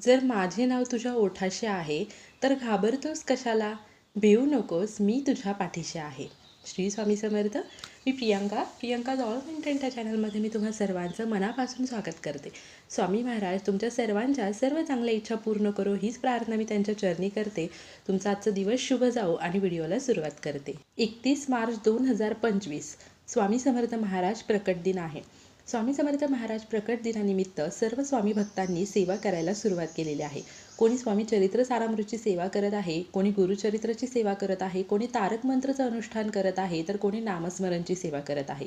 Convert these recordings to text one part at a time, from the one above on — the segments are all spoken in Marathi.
जर माझे नाव तुझ्या ओठाशी आहे तर घाबरतोस कशाला? भिवू नकोस मी तुझ्या पाठीशी आहे. श्री स्वामी समर्थ. मी प्रियांका प्रियांका ऑल कंटेंट या चॅनलमध्ये मी तुम्हा सर्वांचं मनापासून स्वागत करते. स्वामी महाराज तुमच्या सर्वांच्या सर्व चांगल्या इच्छा पूर्ण करो हीच प्रार्थना मी त्यांच्या चरणी करते. तुमचा आजचा दिवस शुभ जाओ आणि व्हिडिओला सुरुवात करते. एकतीस मार्च दोन हजार पंचवीस. स्वामी समर्थ महाराज प्रकट दिन आहे. स्वामी समर्थ महाराज प्रकट दिनानिमित्त सर्व स्वामी भक्तांनी सेवा करायला सुरुवात केलेली आहे. कोणी स्वामी चरित्र सारामृतची सेवा करत आहे कोणी गुरुचरित्राची सेवा करत आहे कोणी तारक मंत्रचं अनुष्ठान करत आहे तर कोणी नामस्मरणची सेवा करत आहे.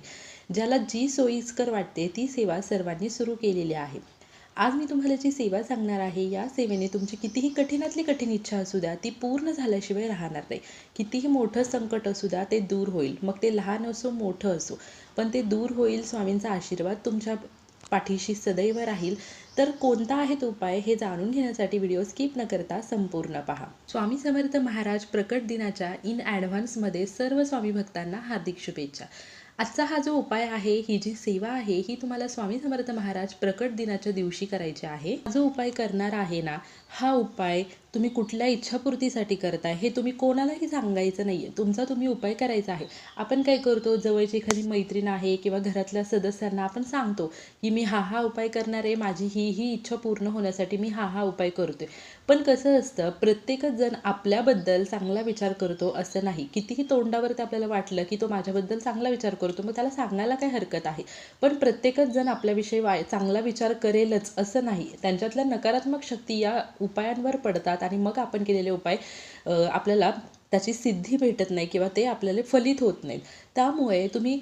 ज्याला जी सोयीस्कर वाटते ती सेवा सर्वांनी सुरू केलेली आहे. आज मी तुम्हाला जी सेवा सांगणार आहे या सेवेने तुमची कितीही कठीणातली कठीण इच्छा असू द्या ती पूर्ण झाल्याशिवाय राहणार नाही. कितीही मोठं संकट असू द्या ते दूर होईल. मग ते लहान असो मोठं असो पण ते दूर होईल स्वामींचा आशीर्वाद तुमच्या पाठीशी सदैव राहील. तर कोणता आहे तो उपाय हे जाणून घेण्यासाठी व्हिडिओ स्किप न करता संपूर्ण पहा. स्वामी समर्थ महाराज प्रकट दिनाच्या इन ॲडव्हान्समध्ये सर्व स्वामी भक्तांना हार्दिक शुभेच्छा. आजचा हा जो उपाय आहे ही जी सेवा आहे ही तुम्हाला स्वामी समर्थ महाराज प्रकट दिनाच्या दिवशी करायची आहे. जो उपाय करणार आहे ना हा उपाय तुम्ही कुठल्या इच्छापूर्तीसाठी करताय हे तुम्ही कोणालाही सांगायचं नाही आहे तुमचा तुम्ही उपाय करायचा आहे. आपण काय करतो? जवळची एखादी मैत्रीण आहे किंवा घरातल्या सदस्यांना आपण सांगतो की मी हा हा उपाय करणार आहे माझी ही ही इच्छा पूर्ण होण्यासाठी मी हा हा उपाय करतोय. पण कसं असतं? प्रत्येकच जण आपल्याबद्दल चांगला विचार करतो असं नाही. कितीही तोंडावरती आपल्याला वाटलं की तो माझ्याबद्दल चांगला विचार करतो मग त्याला सांगायला काय हरकत आहे? पण प्रत्येकच जण आपल्याविषयी वा चांगला विचार करेलच असं नाही. त्यांच्यातल्या नकारात्मक शक्ती या उपायांवर पडतात. आणि मग आपण केलेले उपाय आपल्याला त्याची सिद्धी भेटत नाही किंवा ते आपल्याला फलित होत नाहीत. त्यामुळे तुम्ही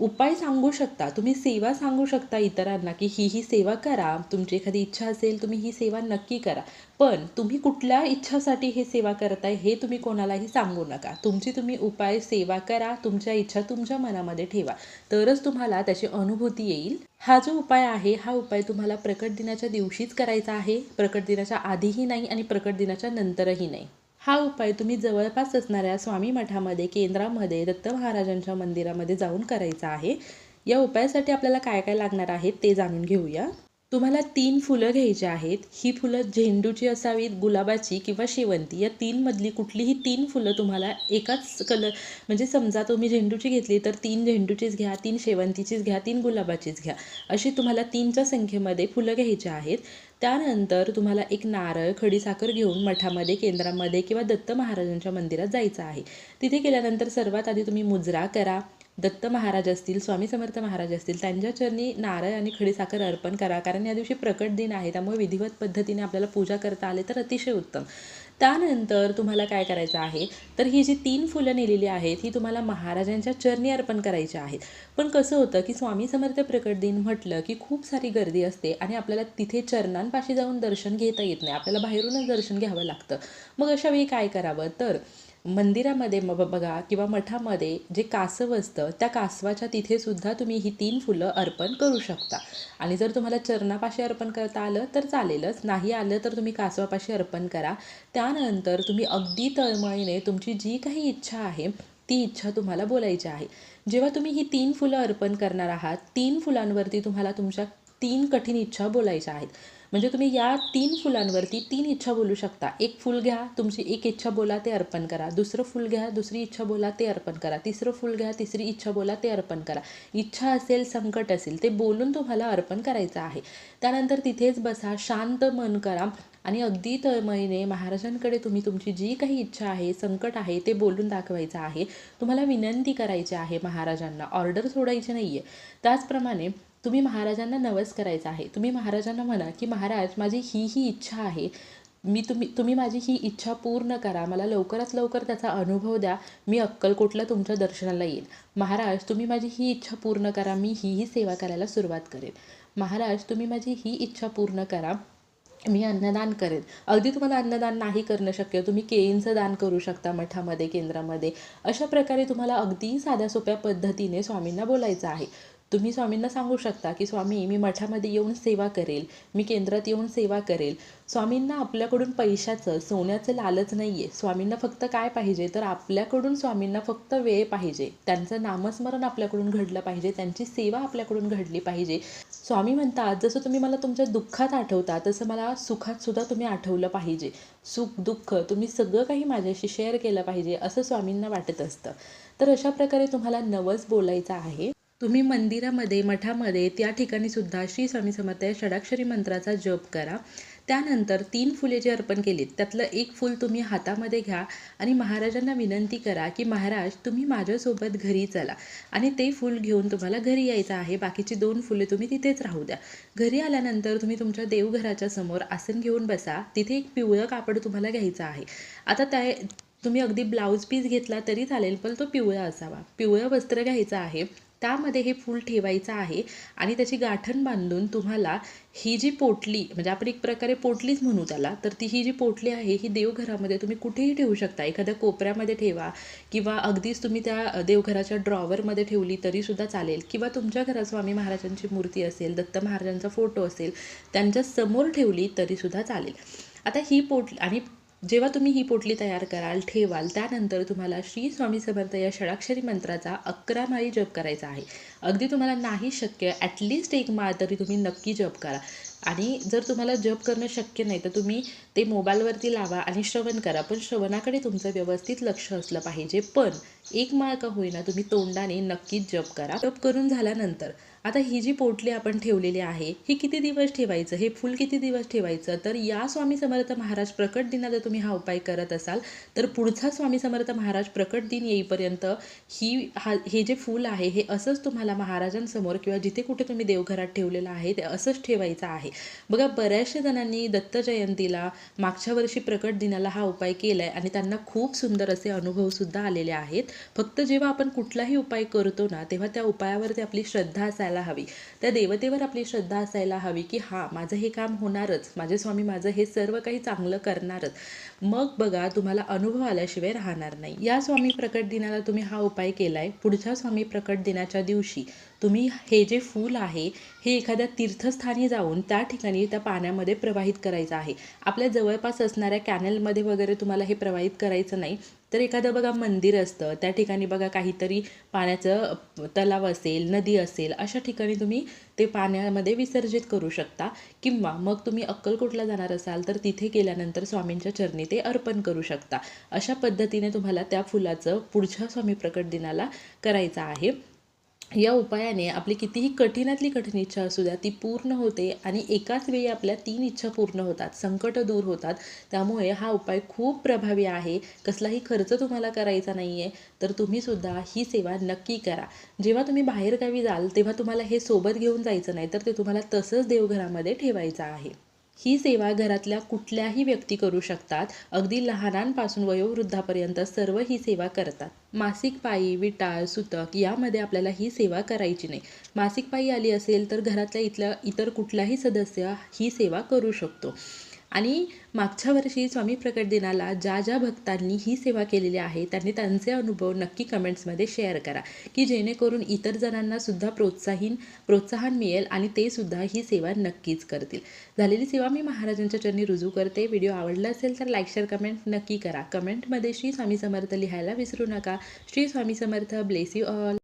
उपाय सांगू शकता? तुम्ही सेवा सांगू शकता इतरांना की ही ही सेवा करा तुमची एखादी इच्छा असेल तुम्ही ही सेवा नक्की करा. पण तुम्ही कुठल्या इच्छासाठी हे सेवा करताय हे तुम्ही कोणालाही सांगू नका. तुमची तुम्ही उपाय सेवा करा तुमच्या इच्छा तुमच्या मनामध्ये ठेवा. तरच तुम्हाला त्याची अनुभूती येईल. हा जो उपाय आहे हा उपाय तुम्हाला प्रकट दिनाच्या दिवशीच करायचा आहे. प्रकट दिनाच्या आधीही नाही आणि प्रकट दिनाच्या नंतरही नाही. हा उपाय तुम्ही जवळपास असणाऱ्या स्वामी मठामध्ये केंद्रामध्ये दत्त महाराजांच्या मंदिरामध्ये जाऊन करायचा आहे. या उपायासाठी आपल्याला काय काय लागणार आहे ते जाणून घेऊया. तुम्हाला तीन फुलं घ्यायची आहेत. ही फुलं झेंडूची असावीत गुलाबाची किंवा शेवंती. या तीनमधली कुठलीही तीन फुलं तुम्हाला एकाच कलर म्हणजे समजा तुम्ही झेंडूची घेतली तर तीन झेंडूचीच घ्या तीन शेवंतीचीच घ्या तीन गुलाबाचीच घ्या. अशी तुम्हाला तीनच्या संख्येमध्ये फुलं घ्यायची आहेत. त्यानंतर तुम्हाला एक नारळ खडीसाखर घेऊन मठामध्ये केंद्रामध्ये किंवा दत्त महाराजांच्या मंदिरात जायचं आहे. तिथे गेल्यानंतर सर्वात आधी तुम्ही मुजरा करा. दत्त महाराज असतील स्वामी समर्थ महाराज असतील त्यांच्या चरणी नारळ आणि खडीसाखर अर्पण करा. कारण या दिवशी प्रकट दिन आहे त्यामुळे विधिवत पद्धतीने आपल्याला पूजा करता आले तर अतिशय उत्तम. त्यानंतर तुम्हाला काय करायचं आहे? तर ही जी तीन फुलं नेलेली आहेत ही तुम्हाला महाराजांच्या चरणी अर्पण करायची आहेत. पण कसं होतं की स्वामी समर्थ प्रकट दिन म्हटलं की खूप सारी गर्दी असते आणि आपल्याला तिथे चरणांपाशी जाऊन दर्शन घेता येत नाही. आपल्याला बाहेरूनच दर्शन घ्यावं लागतं. मग अशा वेळी काय करावं? तर मंदिरामध्ये मग बघा किंवा मठामध्ये जे कासव असतं त्या कासवाच्या तिथे सुद्धा तुम्ही ही तीन फुलं अर्पण करू शकता. आणि जर तुम्हाला चरणापाशी अर्पण करता आलं तर चालेलच. नाही आलं तर तुम्ही कासवापाशी अर्पण करा. त्यानंतर तुम्ही अगदी तळमळीने तुमची जी काही इच्छा आहे ती इच्छा तुम्हाला बोलायची आहे. जेव्हा तुम्ही ही तीन फुलं अर्पण करणार आहात तीन फुलांवरती तुम्हाला तुमच्या तीन कठीण इच्छा बोलायच्या आहेत. म्हणजे तुम्ही या तीन फुलांवरती तीन इच्छा बोलू शकता. एक फुल घ्या तुमची एक इच्छा बोला ते अर्पण करा. दुसरं फुल घ्या दुसरी इच्छा बोला ते अर्पण करा. तिसरं फुल घ्या तिसरी इच्छा बोला ते अर्पण करा. इच्छा असेल संकट असेल ते बोलून तुम्हाला अर्पण करायचं आहे. त्यानंतर तिथेच बसा शांत मन करा आणि अगदी तळमळीने महाराजांकडे तुम्ही तुमची जी काही इच्छा आहे संकट आहे ते बोलून दाखवायचं आहे. तुम्हाला विनंती करायची आहे महाराजांना. ऑर्डर सोडायची नाही आहे त्याचप्रमाणे तुम्ही महाराजांना नवस करायचा आहे. तुम्ही महाराजांना म्हणा की महाराज माझी ही ही इच्छा आहे. मी तुम्ही तुम्ही माझी ही इच्छा पूर्ण करा. मला लवकरात लवकर त्याचा अनुभव द्या. मी अक्कलकोटला तुमच्या दर्शनाला येईल महाराज तुम्ही माझी ही इच्छा पूर्ण करा. मी ही ही सेवा करायला सुरुवात करेन. महाराज तुम्ही माझी ही इच्छा पूर्ण करा. मी अन्नदान करेन. अगदी तुम्हाला अन्नदान नाही करणं शक्य. तुम्ही केळींचं दान करू शकता मठामध्ये केंद्रामध्ये. अशा प्रकारे तुम्हाला अगदी साध्या सोप्या पद्धतीने स्वामींना बोलायचं आहे. तुम्ही स्वामींना सांगू शकता की स्वामी मी मठामध्ये येऊन सेवा करेल मी केंद्रात येऊन सेवा करेल. स्वामींना आपल्याकडून पैशाचं सोन्याचं लालच नाही आहे स्वामींना फक्त काय पाहिजे? तर आपल्याकडून स्वामींना फक्त वेळ पाहिजे. त्यांचं नामस्मरण आपल्याकडून घडलं पाहिजे. त्यांची सेवा आपल्याकडून घडली पाहिजे. स्वामी म्हणतात जसं तुम्ही मला तुमच्या दुःखात आठवता तसं मला सुखात सुद्धा तुम्ही आठवलं पाहिजे. सुख दुःख तुम्ही सगळं काही माझ्याशी शेअर केलं पाहिजे असं स्वामींना वाटत असतं. तर अशा प्रकारे तुम्हाला नवस बोलायचं आहे. तुम्ही मंदिरामध्ये मठामध्ये त्या ठिकाणी सुद्धा श्री स्वामी समर्थ या षडाक्षरी मंत्राचा जप करा. त्यानंतर तीन फुले जे अर्पण केलीत त्यातलं एक फूल तुम्ही हातामध्ये घ्या आणि महाराजांना विनंती करा की महाराज तुम्ही माझ्यासोबत घरी चला आणि ते फूल घेऊन तुम्हाला घरी यायचं आहे. बाकीची दोन फुले तुम्ही तिथेच राहू द्या. घरी आल्यानंतर तुम्ही तुमच्या देवघराच्या समोर आसन घेऊन बसा. तिथे एक पिवळं कापड तुम्हाला घ्यायचं आहे. आता त्या तुम्ही अगदी ब्लाऊज पीस घेतला तरी चालेल पण तो पिवळा असावा. पिवळं वस्त्र घ्यायचं आहे. त्यामध्ये हे फूल ठेवायचं आहे आणि त्याची गाठण बांधून तुम्हाला ही जी पोटली म्हणजे आपण एक प्रकारे पोटलीच म्हणू त्याला तर ती ही जी पोटली आहे ही देवघरामध्ये तुम्ही कुठेही ठेवू शकता. एखाद्या कोपऱ्यामध्ये ठेवा किंवा अगदीच तुम्ही त्या देवघराच्या ड्रॉवरमध्ये ठेवली तरीसुद्धा चालेल. किंवा तुमच्या घरात स्वामी महाराजांची मूर्ती असेल दत्त महाराजांचा फोटो असेल त्यांच्यासमोर ठेवली तरीसुद्धा चालेल. आता ही पोट आणि जेव्हा तुम्ही ही पोटली तयार कराल ठेवाल त्यानंतर तुम्हाला श्री स्वामी समर्थ या षडाक्षरी मंत्राचा अकरा माळी जप करायचा आहे. अगदी तुम्हाला नाही शक्य ॲटलिस्ट एक माळ तरी तुम्ही नक्की जप करा. आणि जर तुम्हाला जप करणं शक्य नाही तर तुम्ही ते मोबाईलवरती लावा आणि श्रवण करा. पण श्रवणाकडे तुमचं व्यवस्थित लक्ष असलं पाहिजे. पण एक माळ का होईना तुम्ही तोंडाने नक्कीच जप करा. जप करून झाल्यानंतर आता ही जी पोटली आपण ठेवलेली आहे ही किती दिवस ठेवायचं? हे फूल किती दिवस ठेवायचं? तर या स्वामी समर्थ महाराज प्रकट दिना जर तुम्ही हा उपाय करत असाल तर पुढचा स्वामी समर्थ महाराज प्रकट दिन येईपर्यंत ही हा हे जे फूल आहे हे असंच तुम्हाला महाराजांसमोर किंवा जिथे कुठे तुम्ही देवघरात ठेवलेलं आहे ते असंच ठेवायचं आहे. बघा बऱ्याचशा जणांनी दत्त जयंतीला मागच्या वर्षी प्रकट दिनाला हा उपाय केला आहे आणि त्यांना खूप सुंदर असे अनुभवसुद्धा आलेले आहेत. फक्त जेव्हा आपण कुठलाही उपाय करतो ना तेव्हा त्या उपायावरती आपली श्रद्धा असायला हवी. त्या देवतेवर आपली श्रद्धा असायला हवी की हां माझं हे काम होणारच. माझे स्वामी माझं हे सर्व काही चांगलं करणारच. मग बघा तुम्हाला अनुभव आल्याशिवाय राहणार नाही. या स्वामी प्रकट दिनाला तुम्ही हा उपाय केला आहे पुढच्या स्वामी प्रकट दिनाच्या दिवशी तुम्ही हे जे फूल आहे हे एखाद्या तीर्थस्थानी जाऊन त्या ठिकाणी त्या पाण्यामध्ये प्रवाहित करायचं आहे. आपल्या जवळपास असणाऱ्या कॅनलमध्ये वगैरे तुम्हाला हे प्रवाहित करायचं नाही. तर एखादं बघा मंदिर असतं. त्या ठिकाणी बघा काहीतरी पाण्याचं तलाव असेल नदी असेल अशा ठिकाणी तुम्ही ते पाण्यामध्ये विसर्जित करू शकता. किंवा मग तुम्ही अक्कलकोटला जाणार असाल तर तिथे गेल्यानंतर स्वामींच्या चरणी ते अर्पण करू शकता. अशा पद्धतीने तुम्हाला त्या फुलाचं पुढच्या स्वामी प्रकट दिनाला करायचं आहे. या उपायाने आपली कितीही कठीणातली कठीण इच्छा असू द्या ती पूर्ण होते आणि एकाच वेळी आपल्या तीन इच्छा पूर्ण होतात संकट दूर होतात. त्यामुळे हा उपाय खूप प्रभावी आहे. कसलाही खर्च तुम्हाला करायचा नाही आहे तर तुम्हीसुद्धा ही सेवा नक्की करा. जेव्हा तुम्ही बाहेरगावी जाल तेव्हा तुम्हाला हे सोबत घेऊन जायचं नाही तर ते तुम्हाला तसंच देवघरामध्ये ठेवायचं आहे. ही सेवा घरातल्या कुठल्याही व्यक्ती करू शकतात. अगदी लहानांपासून वयोवृद्धापर्यंत सर्व ही सेवा करतात. मासिक पायी विटाळ सुतक यामध्ये आपल्याला ही सेवा करायची नाही. मासिक पायी आली असेल तर घरातल्या इथल्या इतर कुठलाही सदस्य ही सेवा करू शकतो. आणि मागच्या वर्षी स्वामी प्रकट दिनाला ज्या ज्या भक्तांनी ही सेवा केलेली आहे त्यांनी त्यांचे अनुभव नक्की कमेंट्समध्ये शेअर करा की जेणेकरून इतर जणांना सुद्धा प्रोत्साहीन प्रोत्साहन मिळेल आणि ते सुद्धा ही सेवा नक्कीच करतील. झालेली सेवा मी महाराजांच्या चरणी रुजू करते. व्हिडिओ आवडला असेल तर लाईक शेअर कमेंट नक्की करा. कमेंटमध्ये श्री स्वामी समर्थ लिहायला विसरू नका. Shri Swami Samarth. Bless you all.